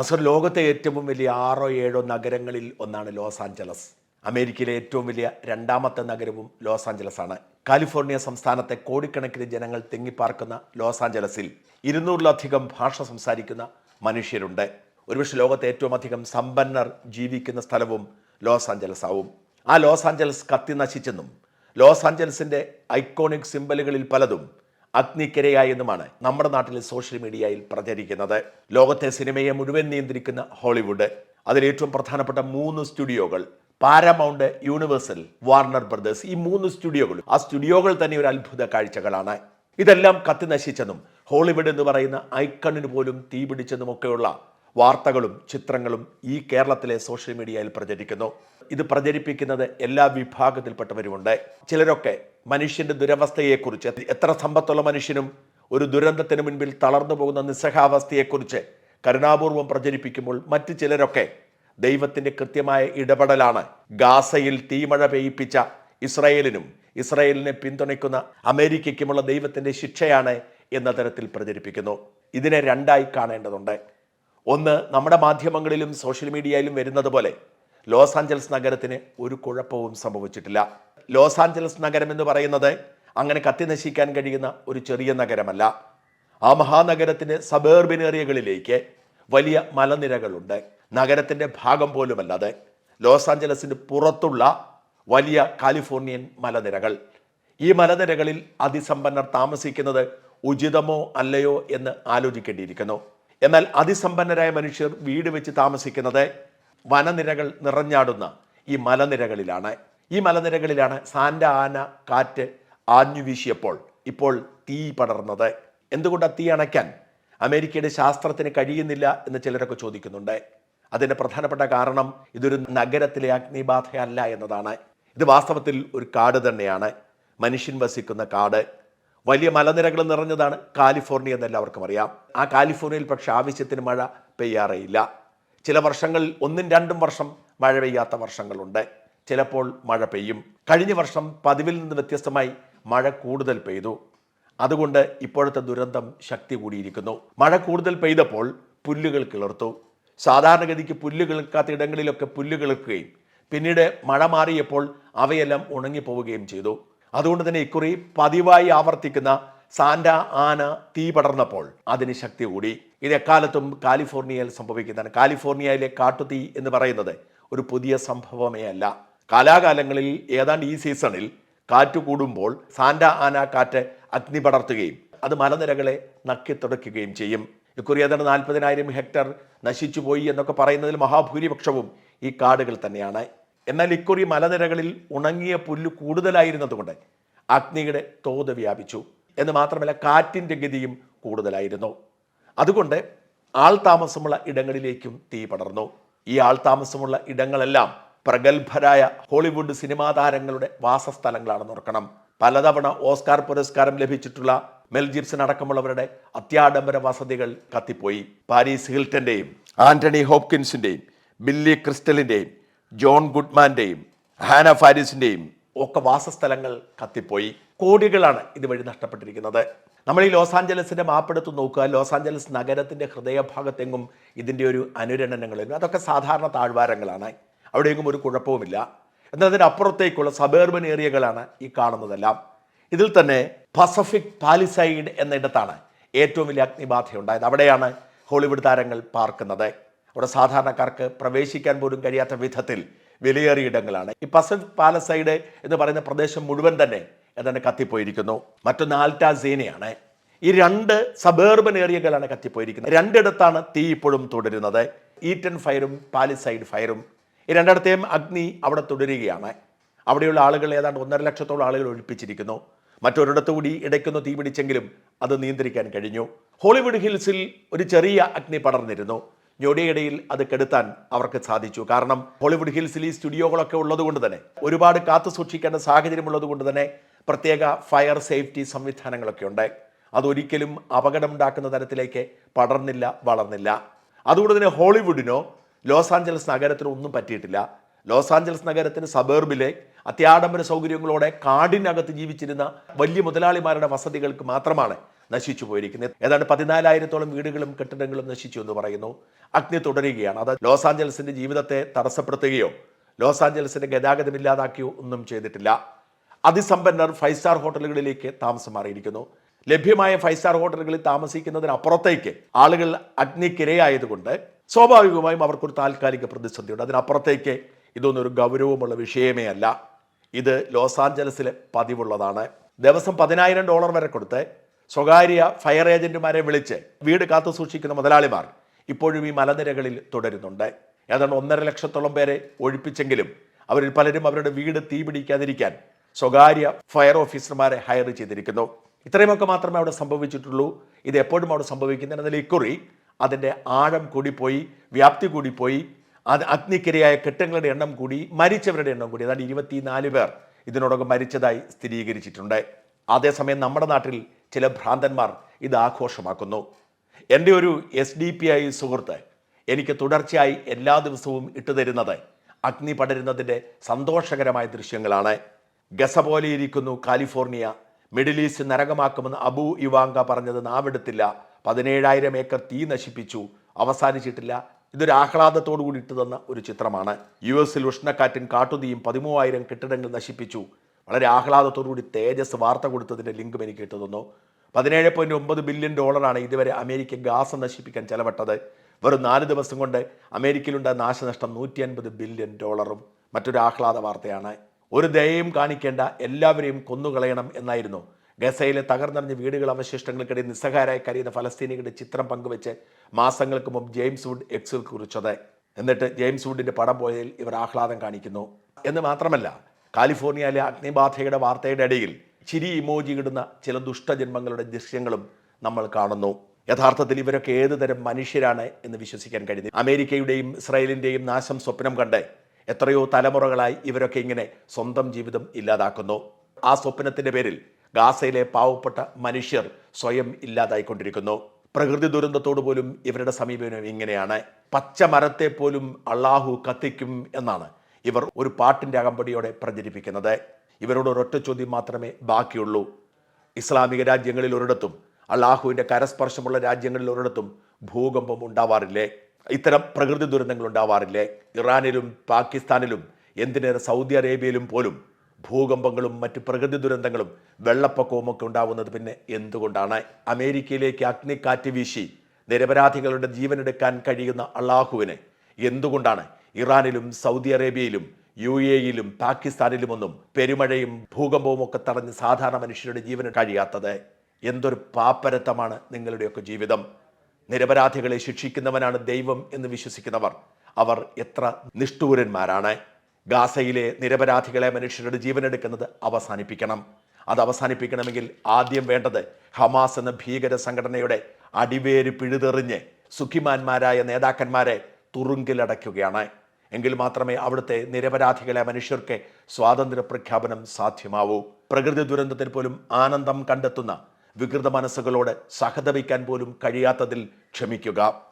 നസർ ലോകത്തെ ഏറ്റവും വലിയ ആറോ ഏഴോ നഗരങ്ങളിൽ ഒന്നാണ് ലോസ് ആഞ്ചലസ്. അമേരിക്കയിലെ ഏറ്റവും വലിയ രണ്ടാമത്തെ നഗരവും ലോസ് ആഞ്ചലസ് ആണ് കാലിഫോർണിയ സംസ്ഥാനത്തെ കോടിക്കണക്കിന് ജനങ്ങൾ തിങ്ങിപ്പാർക്കുന്ന ലോസ് ആഞ്ചലസിൽ ഇരുന്നൂറിലധികം ഭാഷ സംസാരിക്കുന്ന മനുഷ്യരുണ്ട്. ഒരുപക്ഷെ ലോകത്തെ ഏറ്റവും അധികം സമ്പന്നർ ജീവിക്കുന്ന സ്ഥലവും ലോസ് ആഞ്ചലസ് ആവും ആ ലോസ് ആഞ്ചലസ് കത്തി നശിച്ചെന്നും ലോസ് ആഞ്ചലസിന്റെ ഐക്കോണിക് സിമ്പലുകളിൽ പലതും അഗ്നിക്കരയായെന്നുമാണ് നമ്മുടെ നാട്ടിൽ സോഷ്യൽ മീഡിയയിൽ പ്രചരിക്കുന്നത്. ലോകത്തെ സിനിമയെ മുഴുവൻ നിയന്ത്രിക്കുന്ന ഹോളിവുഡ്. അതിലേറ്റവും പ്രധാനപ്പെട്ട മൂന്ന് സ്റ്റുഡിയോകൾ പാരമൗണ്ട് യൂണിവേഴ്സൽ വാർണർ ബ്രദേഴ്സ് ഈ മൂന്ന് സ്റ്റുഡിയോകൾ ആ സ്റ്റുഡിയോകൾ തന്നെ ഒരു അത്ഭുത കാഴ്ചകളാണ്. ഇതെല്ലാം കത്തി നശിച്ചെന്നും ഹോളിവുഡ് എന്ന് പറയുന്ന ഐക്കണിന് പോലും തീപിടിച്ചെന്നുമൊക്കെയുള്ള വാർത്തകളും ചിത്രങ്ങളും ഈ കേരളത്തിലെ സോഷ്യൽ മീഡിയയിൽ പ്രചരിക്കുന്നു. ഇത് പ്രചരിപ്പിക്കുന്നത് എല്ലാ വിഭാഗത്തിൽപ്പെട്ടവരുമുണ്ട്. ചിലരൊക്കെ മനുഷ്യന്റെ ദുരവസ്ഥയെക്കുറിച്ച് എത്ര സമ്പത്തുള്ള മനുഷ്യനും ഒരു ദുരന്തത്തിന് മുൻപിൽ തളർന്നു പോകുന്ന നിസ്സഹാവസ്ഥയെക്കുറിച്ച് കരുണാപൂർവം പ്രചരിപ്പിക്കുമ്പോൾ മറ്റു ചിലരൊക്കെ ദൈവത്തിന്റെ കൃത്യമായ ഇടപെടലാണ്. ഗാസയിൽ തീമഴ പെയ്യിപ്പിച്ച ഇസ്രയേലിനും ഇസ്രയേലിനെ പിന്തുണയ്ക്കുന്ന അമേരിക്കയ്ക്കുമുള്ള ദൈവത്തിന്റെ ശിക്ഷയാണ് എന്ന തരത്തിൽ പ്രചരിപ്പിക്കുന്നു. ഇതിനെ രണ്ടായി കാണേണ്ടതുണ്ട്. ഒന്ന് നമ്മുടെ മാധ്യമങ്ങളിലും സോഷ്യൽ മീഡിയയിലും വരുന്നത് പോലെ ലോസ് ആഞ്ചലസ് നഗരത്തിന് ഒരു കുഴപ്പവും സംഭവിച്ചിട്ടില്ല. ലോസ് ആഞ്ചലസ് നഗരം എന്ന് പറയുന്നത് അങ്ങനെ കത്തി നശിക്കാൻ കഴിയുന്ന ഒരു ചെറിയ നഗരമല്ല. ആ മഹാനഗരത്തിന് സബേർബിൻ ഏരിയകളിലേക്ക് വലിയ മലനിരകളുണ്ട്. നഗരത്തിന്റെ ഭാഗം പോലുമല്ലാതെ ലോസ് ആഞ്ചലസിന് പുറത്തുള്ള വലിയ കാലിഫോർണിയൻ മലനിരകൾ. ഈ മലനിരകളിൽ അതിസമ്പന്നർ താമസിക്കുന്നത് ഉചിതമോ അല്ലയോ എന്ന് ആലോചിക്കേണ്ടിയിരിക്കുന്നു. എന്നാൽ അതിസമ്പന്നരായ മനുഷ്യർ വീട് വെച്ച് താമസിക്കുന്നത് വനനിരകൾ നിറഞ്ഞാടുന്ന ഈ മലനിരകളിലാണ്. ഈ മലനിരകളിലാണ് സാന്റ ആന കാറ്റ് ആഞ്ഞു വീശിയപ്പോൾ ഇപ്പോൾ തീ പടർന്നത്. എന്തുകൊണ്ടാണ് തീ അണയ്ക്കാൻ? അമേരിക്കയുടെ ശാസ്ത്രത്തിന് കഴിയുന്നില്ല എന്ന് ചിലരൊക്കെ ചോദിക്കുന്നുണ്ട്. അതിന്റെ പ്രധാനപ്പെട്ട കാരണം ഇതൊരു നഗരത്തിലെ അഗ്നിബാധയല്ല എന്നതാണ്. ഇത് വാസ്തവത്തിൽ ഒരു കാട് തന്നെയാണ്. മനുഷ്യൻ വസിക്കുന്ന കാട്. വലിയ മലനിരകൾ നിറഞ്ഞതാണ് കാലിഫോർണിയ എന്ന് എല്ലാവർക്കും അറിയാം. ആ കാലിഫോർണിയയിൽ പക്ഷേ ആവശ്യത്തിന് മഴ പെയ്യാറേയില്ല. ചില വർഷങ്ങളിൽ ഒന്നും രണ്ടും വർഷം മഴ പെയ്യാത്ത വർഷങ്ങളുണ്ട്. ചിലപ്പോൾ മഴ പെയ്യും. കഴിഞ്ഞ വർഷം പതിവിൽ നിന്ന് വ്യത്യസ്തമായി മഴ കൂടുതൽ പെയ്തു. അതുകൊണ്ട് ഇപ്പോഴത്തെ ദുരന്തം ശക്തി കൂടിയിരിക്കുന്നു. മഴ കൂടുതൽ പെയ്തപ്പോൾ പുല്ലുകൾ കിളർത്തു. സാധാരണഗതിക്ക് പുല്ല് കിളിർക്കാത്ത ഇടങ്ങളിലൊക്കെ പുല്ല് കിളിർക്കുകയും പിന്നീട് മഴ മാറിയപ്പോൾ അവയെല്ലാം ഉണങ്ങിപ്പോവുകയും ചെയ്തു. അതുകൊണ്ട് തന്നെ ഇക്കുറി പതിവായി ആവർത്തിക്കുന്ന സാന്റ ആന തീ പടർന്നപ്പോൾ അതിന് ശക്തി കൂടി. ഇത് എക്കാലത്തും കാലിഫോർണിയയിൽ സംഭവിക്കുന്നതാണ്. കാലിഫോർണിയയിലെ കാട്ടുതീ എന്ന് പറയുന്നത് ഒരു പുതിയ സംഭവമേ അല്ല. കാലാകാലങ്ങളിൽ ഏതാണ്ട് ഈ സീസണിൽ കാറ്റ് കൂടുമ്പോൾ സാന്റ ആന കാറ്റ് അഗ്നി പടർത്തുകയും അത് മലനിരകളെ നക്കിത്തുടയ്ക്കുകയും ചെയ്യും. ഇക്കുറി ഏതാണ്ട് നാൽപ്പതിനായിരം ഹെക്ടർ നശിച്ചുപോയി എന്നൊക്കെ പറയുന്നതിൽ മഹാഭൂരിപക്ഷവും ഈ കാടുകൾ തന്നെയാണ്. എന്നാൽ ഇക്കുറി മലനിരകളിൽ ഉണങ്ങിയ പുല്ല് കൂടുതലായിരുന്നതുകൊണ്ട് അഗ്നിയുടെ തോത് വ്യാപിച്ചു. എന്ന് മാത്രമല്ല കാറ്റിന്റെ ഗതിയും കൂടുതലായിരുന്നു. അതുകൊണ്ട് ആൾ താമസമുള്ള ഇടങ്ങളിലേക്കും തീ പടർന്നു. ഈ ആൾ താമസമുള്ള ഇടങ്ങളെല്ലാം പ്രഗത്ഭരായ ഹോളിവുഡ് സിനിമാ താരങ്ങളുടെ വാസസ്ഥലങ്ങളാണെന്ന് ഓർക്കണം. പലതവണ ഓസ്കാർ പുരസ്കാരം ലഭിച്ചിട്ടുള്ള മെൽ ജിപ്സൺ അടക്കമുള്ളവരുടെ അത്യാഡംബര വസതികൾ കത്തിപ്പോയി. പാരീസ് ഹിൽട്ടന്റെയും ആന്റണി ഹോപ്കിൻസിന്റെയും ബില്ലി ക്രിസ്റ്റലിന്റെയും ജോൺ ഗുഡ്മാന്റെയും ഹാന ഫാരിസിന്റെയും ഒക്കെ വാസസ്ഥലങ്ങൾ കത്തിപ്പോയി. കോടികളാണ് ഇതുവഴി നഷ്ടപ്പെട്ടിരിക്കുന്നത്. നമ്മൾ ഈ ലോസ് ആഞ്ചലസിന്റെ മാപ്പെടുത്ത് നോക്കുക. ലോസ് ആഞ്ചലസ് നഗരത്തിന്റെ ഹൃദയഭാഗത്തെങ്ങും ഇതിന്റെ ഒരു അനുരണനങ്ങളും അതൊക്കെ സാധാരണ താഴ്വാരങ്ങളാണ്. അവിടെയെങ്കും ഒരു കുഴപ്പവുമില്ല. എന്നതിനപ്പുറത്തേക്കുള്ള സബേർബൻ ഏരിയകളാണ് ഈ കാണുന്നതെല്ലാം. ഇതിൽ തന്നെ പസഫിക് പാലിസൈഡ് എന്നിടത്താണ് ഏറ്റവും വലിയ അഗ്നിബാധയുണ്ടായത്. അവിടെയാണ് ഹോളിവുഡ് താരങ്ങൾ പാർക്കുന്നത്. അവിടെ സാധാരണക്കാർക്ക് പ്രവേശിക്കാൻ പോലും കഴിയാത്ത വിധത്തിൽ വിലയേറിയ ഇടങ്ങളാണ്. ഈ പസഫിക് പാലസൈഡ് എന്ന് പറയുന്ന പ്രദേശം മുഴുവൻ തന്നെ ഏതാണ്ട് കത്തിപ്പോയിരിക്കുന്നു. മറ്റൊന്ന് ആൽറ്റാസേനയാണ് ഈ രണ്ട് സബേർബൻ ഏരിയകളാണ് കത്തിപ്പോയിരിക്കുന്നത്. രണ്ടിടത്താണ് തീ ഇപ്പോഴും തുടരുന്നത്. ഈറ്റൻ ഫയറും പാലിസൈഡ് ഫയറും. ഈ രണ്ടിടത്തെയും അഗ്നി അവിടെ തുടരുകയാണ്. അവിടെയുള്ള ആളുകൾ ഏതാണ്ട് ഒന്നര ലക്ഷത്തോളം ആളുകൾ ഒഴിപ്പിച്ചിരിക്കുന്നു. മറ്റൊരിടത്തു കൂടി ഇടയ്ക്കൊന്ന് തീ പിടിച്ചെങ്കിലും അത് നിയന്ത്രിക്കാൻ കഴിഞ്ഞു. ഹോളിവുഡ് ഹിൽസിൽ ഒരു ചെറിയ അഗ്നി പടർന്നിരുന്നു. ഞൊടിയിടയിൽ അത് കെടുത്താൻ അവർക്ക് സാധിച്ചു. കാരണം ഹോളിവുഡ് ഹിൽസിൽ ഈ സ്റ്റുഡിയോകളൊക്കെ ഉള്ളതുകൊണ്ട് തന്നെ ഒരുപാട് കാത്തു സൂക്ഷിക്കേണ്ട സാഹചര്യം ഉള്ളതുകൊണ്ട് തന്നെ പ്രത്യേക ഫയർ സേഫ്റ്റി സംവിധാനങ്ങളൊക്കെ ഉണ്ട്. അതൊരിക്കലും അപകടമുണ്ടാക്കുന്ന തരത്തിലേക്ക് പടർന്നില്ല വളർന്നില്ല. അതുകൊണ്ട് തന്നെ ഹോളിവുഡിനോ ലോസ് ആഞ്ചലസ് നഗരത്തിനോ ഒന്നും പറ്റിയിട്ടില്ല. ലോസ് ആഞ്ചലസ് നഗരത്തിന് സബേർബിലെ അത്യാഡംബര സൗകര്യങ്ങളോടെ കാടിനകത്ത് ജീവിച്ചിരുന്ന വലിയ മുതലാളിമാരുടെ വസതികൾക്ക് മാത്രമാണ് നശിച്ചു പോയിരിക്കുന്നത്. ഏതാണ്ട് പതിനാലായിരത്തോളം വീടുകളും കെട്ടിടങ്ങളും നശിച്ചു എന്ന് പറയുന്നു. അഗ്നി തുടരുകയാണ്. അത് ലോസ് ആഞ്ചലസിന്റെ ജീവിതത്തെ തടസ്സപ്പെടുത്തുകയോ ലോസ് ആഞ്ചലസിന്റെ ഗതാഗതം ഇല്ലാതാക്കിയോ ഒന്നും ചെയ്തിട്ടില്ല. അതിസമ്പന്നർ ഫൈവ് സ്റ്റാർ ഹോട്ടലുകളിലേക്ക് താമസം മാറിയിരിക്കുന്നു. ലഭ്യമായ ഫൈവ് സ്റ്റാർ ഹോട്ടലുകളിൽ താമസിക്കുന്നതിനപ്പുറത്തേക്ക് ആളുകൾ അഗ്നിക്കിരയായതുകൊണ്ട് സ്വാഭാവികമായും അവർക്കൊരു താൽക്കാലിക പ്രതിസന്ധിയുണ്ട്. അതിനപ്പുറത്തേക്ക് ഇതൊന്നും ഒരു ഗൗരവമുള്ള വിഷയമേ അല്ല. ഇത് ലോസ് ആഞ്ചലസിലെ പതിവുള്ളതാണ്. ദിവസം പതിനായിരം ഡോളർ വരെ കൊടുത്ത് സ്വകാര്യ ഫയർ ഏജന്റുമാരെ വിളിച്ച് വീട് കാത്തു സൂക്ഷിക്കുന്ന മുതലാളിമാർ ഇപ്പോഴും ഈ മലനിരകളിൽ തുടരുന്നുണ്ട്. ഏതാണ്ട് ഒന്നര ലക്ഷത്തോളം പേരെ ഒഴിപ്പിച്ചെങ്കിലും അവരിൽ പലരും അവരുടെ വീട് തീപിടിക്കാതിരിക്കാൻ സ്വകാര്യ ഫയർ ഓഫീസർമാരെ ഹയർ ചെയ്തിരിക്കുന്നു. ഇത്രയുമൊക്കെ മാത്രമേ അവിടെ സംഭവിച്ചിട്ടുള്ളൂ. ഇത് എപ്പോഴും അവിടെ സംഭവിക്കുന്നതിനാൽ ഇക്കുറി അതിന്റെ ആഴം കൂടിപ്പോയി വ്യാപ്തി കൂടിപ്പോയി. അത് അഗ്നിക്കിരയായ കെട്ടിടങ്ങളുടെ എണ്ണം കൂടി മരിച്ചവരുടെ എണ്ണം കൂടി. അതായത് ഇരുപത്തിനാല് പേർ ഇതിനോടൊപ്പം മരിച്ചതായി സ്ഥിരീകരിച്ചിട്ടുണ്ട്. അതേസമയം നമ്മുടെ നാട്ടിൽ ചില ഭ്രാന്തന്മാർ ഇത് ആഘോഷമാക്കുന്നു. എന്റെ ഒരു എസ് ഡി പി ഐ സുഹൃത്ത് എനിക്ക് തുടർച്ചയായി എല്ലാ ദിവസവും ഇട്ടുതരുന്നത് അഗ്നി പടരുന്നതിന്റെ സന്തോഷകരമായ ദൃശ്യങ്ങളാണ്. ഗസ പോലെ ഇരിക്കുന്നു കാലിഫോർണിയ. മിഡിൽ ഈസ്റ്റ് നരകമാക്കുമെന്ന് അബു ഇവാങ്ക പറഞ്ഞത് നാവെടുത്തില്ല. പതിനേഴായിരം ഏക്കർ തീ നശിപ്പിച്ചു. അവസാനിച്ചിട്ടില്ല. ഇതൊരു ആഹ്ലാദത്തോടു കൂടി ഇട്ടു തന്ന ഒരു ചിത്രമാണ്. യു എസിൽ ഉഷ്ണക്കാറ്റും കാട്ടുതീയും പതിമൂവായിരം കെട്ടിടങ്ങൾ നശിപ്പിച്ചു. വളരെ ആഹ്ലാദത്തോടുകൂടി തേജസ് വാർത്ത കൊടുത്തതിന്റെ ലിങ്കും എനിക്ക് ഇട്ടു തന്നു പതിനേഴ് പോയിന്റ് ഒമ്പത് ബില്യൺ ഡോളറാണ് ഇതുവരെ അമേരിക്ക ഗാസ നശിപ്പിക്കാൻ ചെലവിട്ടത്. വെറും നാല് ദിവസം കൊണ്ട് അമേരിക്കയിലുണ്ടായ നാശനഷ്ടം നൂറ്റി അൻപത് ബില്യൺ ഡോളറും മറ്റൊരു ആഹ്ലാദ വാർത്തയാണ്. ഒരു ദയയും കാണിക്കേണ്ട എല്ലാവരെയും കൊന്നുകളയണം എന്നായിരുന്നു. ഗസയിലെ തകർന്നറിഞ്ഞ വീടുകൾ അവശിഷ്ടങ്ങൾക്കിടയിൽ നിസ്സഹാരായി കരയുന്ന ഫലസ്തീനികളുടെ ചിത്രം പങ്കുവെച്ച് മാസങ്ങൾക്ക് മുമ്പ് ജെയിംസ് വുഡ് എക്സിൽ കുറിച്ചത്. എന്നിട്ട് ജെയിംസ് വുഡിന്റെ പടം പോയതിൽ ഇവർ ആഹ്ലാദം കാണിക്കുന്നു. എന്ന് മാത്രമല്ല കാലിഫോർണിയയിലെ അഗ്നിബാധയുടെ വാർത്തയുടെ ഇടയിൽ ചിരി ഇമോജി ഇടുന്ന ചില ദുഷ്ടജന്മങ്ങളുടെ ദൃശ്യങ്ങളും നമ്മൾ കാണുന്നു. യഥാർത്ഥത്തിൽ ഇവരൊക്കെ ഏത് തരം മനുഷ്യരാണ് എന്ന് വിശ്വസിക്കാൻ കഴിയുന്നു അമേരിക്കയുടെയും ഇസ്രായേലിന്റെയും നാശം സ്വപ്നം കണ്ട് എത്രയോ തലമുറകളായി ഇവരൊക്കെ ഇങ്ങനെ സ്വന്തം ജീവിതം ഇല്ലാതാക്കുന്നു. ആ സ്വപ്നത്തിന്റെ പേരിൽ ഗാസയിലെ പാവപ്പെട്ട മനുഷ്യർ സ്വയം ഇല്ലാതായിക്കൊണ്ടിരിക്കുന്നു. പ്രകൃതി ദുരന്തത്തോട് പോലും ഇവരുടെ സമീപനം ഇങ്ങനെയാണ്. പച്ച മരത്തെ പോലും അള്ളാഹു കത്തിക്കും എന്നാണ് ഇവർ ഒരു പാട്ടിന്റെ അകമ്പടിയോടെ പ്രചരിപ്പിക്കുന്നത്. ഇവരോട് ഒരൊറ്റ ചോദ്യം മാത്രമേ ബാക്കിയുള്ളൂ. ഇസ്ലാമിക രാജ്യങ്ങളിൽ ഒരിടത്തും അള്ളാഹുവിന്റെ കരസ്പർശമുള്ള രാജ്യങ്ങളിൽ ഒരിടത്തും ഭൂകമ്പം ഉണ്ടാവാറില്ലേ? ഇത്തരം പ്രകൃതി ദുരന്തങ്ങൾ ഉണ്ടാവാറില്ലേ? ഇറാനിലും പാകിസ്ഥാനിലും എന്തിനേറെ സൗദി അറേബ്യയിലും പോലും ഭൂകമ്പങ്ങളും മറ്റ് പ്രകൃതി ദുരന്തങ്ങളും വെള്ളപ്പൊക്കവും ഒക്കെ ഉണ്ടാവുന്നത് പിന്നെ എന്തുകൊണ്ടാണ്? അമേരിക്കയിലേക്ക് അഗ്നിക്കാറ്റ് വീശി നിരപരാധികളുടെ ജീവനെടുക്കാൻ കഴിയുന്ന അള്ളാഹുവിനെ എന്തുകൊണ്ടാണ് ഇറാനിലും സൗദി അറേബ്യയിലും യു എയിലും പാകിസ്ഥാനിലുമൊന്നും പെരുമഴയും ഭൂകമ്പവും ഒക്കെ തടഞ്ഞ് സാധാരണ മനുഷ്യരുടെ ജീവന് കഴിയാത്തത് എന്തൊരു പാപ്പരത്തമാണ് നിങ്ങളുടെയൊക്കെ ജീവിതം. നിരപരാധികളെ ശിക്ഷിക്കുന്നവനാണ് ദൈവം എന്ന് വിശ്വസിക്കുന്നവർ. അവർ എത്ര നിഷ്ഠൂരന്മാരാണ്. ഗാസയിലെ നിരപരാധികളെ മനുഷ്യരുടെ ജീവനെടുക്കുന്നത് അവസാനിപ്പിക്കണം. അത് അവസാനിപ്പിക്കണമെങ്കിൽ ആദ്യം വേണ്ടത് ഹമാസ് എന്ന ഭീകര സംഘടനയുടെ അടിവേര് പിഴുതെറിഞ്ഞ് സുഖിമാന്മാരായ നേതാക്കന്മാരെ തുറുങ്കിലടയ്ക്കുകയാണ്. എങ്കിൽ മാത്രമേ അവിടുത്തെ നിരപരാധികളെ മനുഷ്യർക്ക് സ്വാതന്ത്ര്യ പ്രഖ്യാപനം സാധ്യമാവൂ. പ്രകൃതി ദുരന്തത്തിൽ പോലും ആനന്ദം കണ്ടെത്തുന്ന വികൃത മനസ്സുകളോട് സഹതപിക്കാൻ പോലും കഴിയാത്തതിൽ ക്ഷമിക്കുക.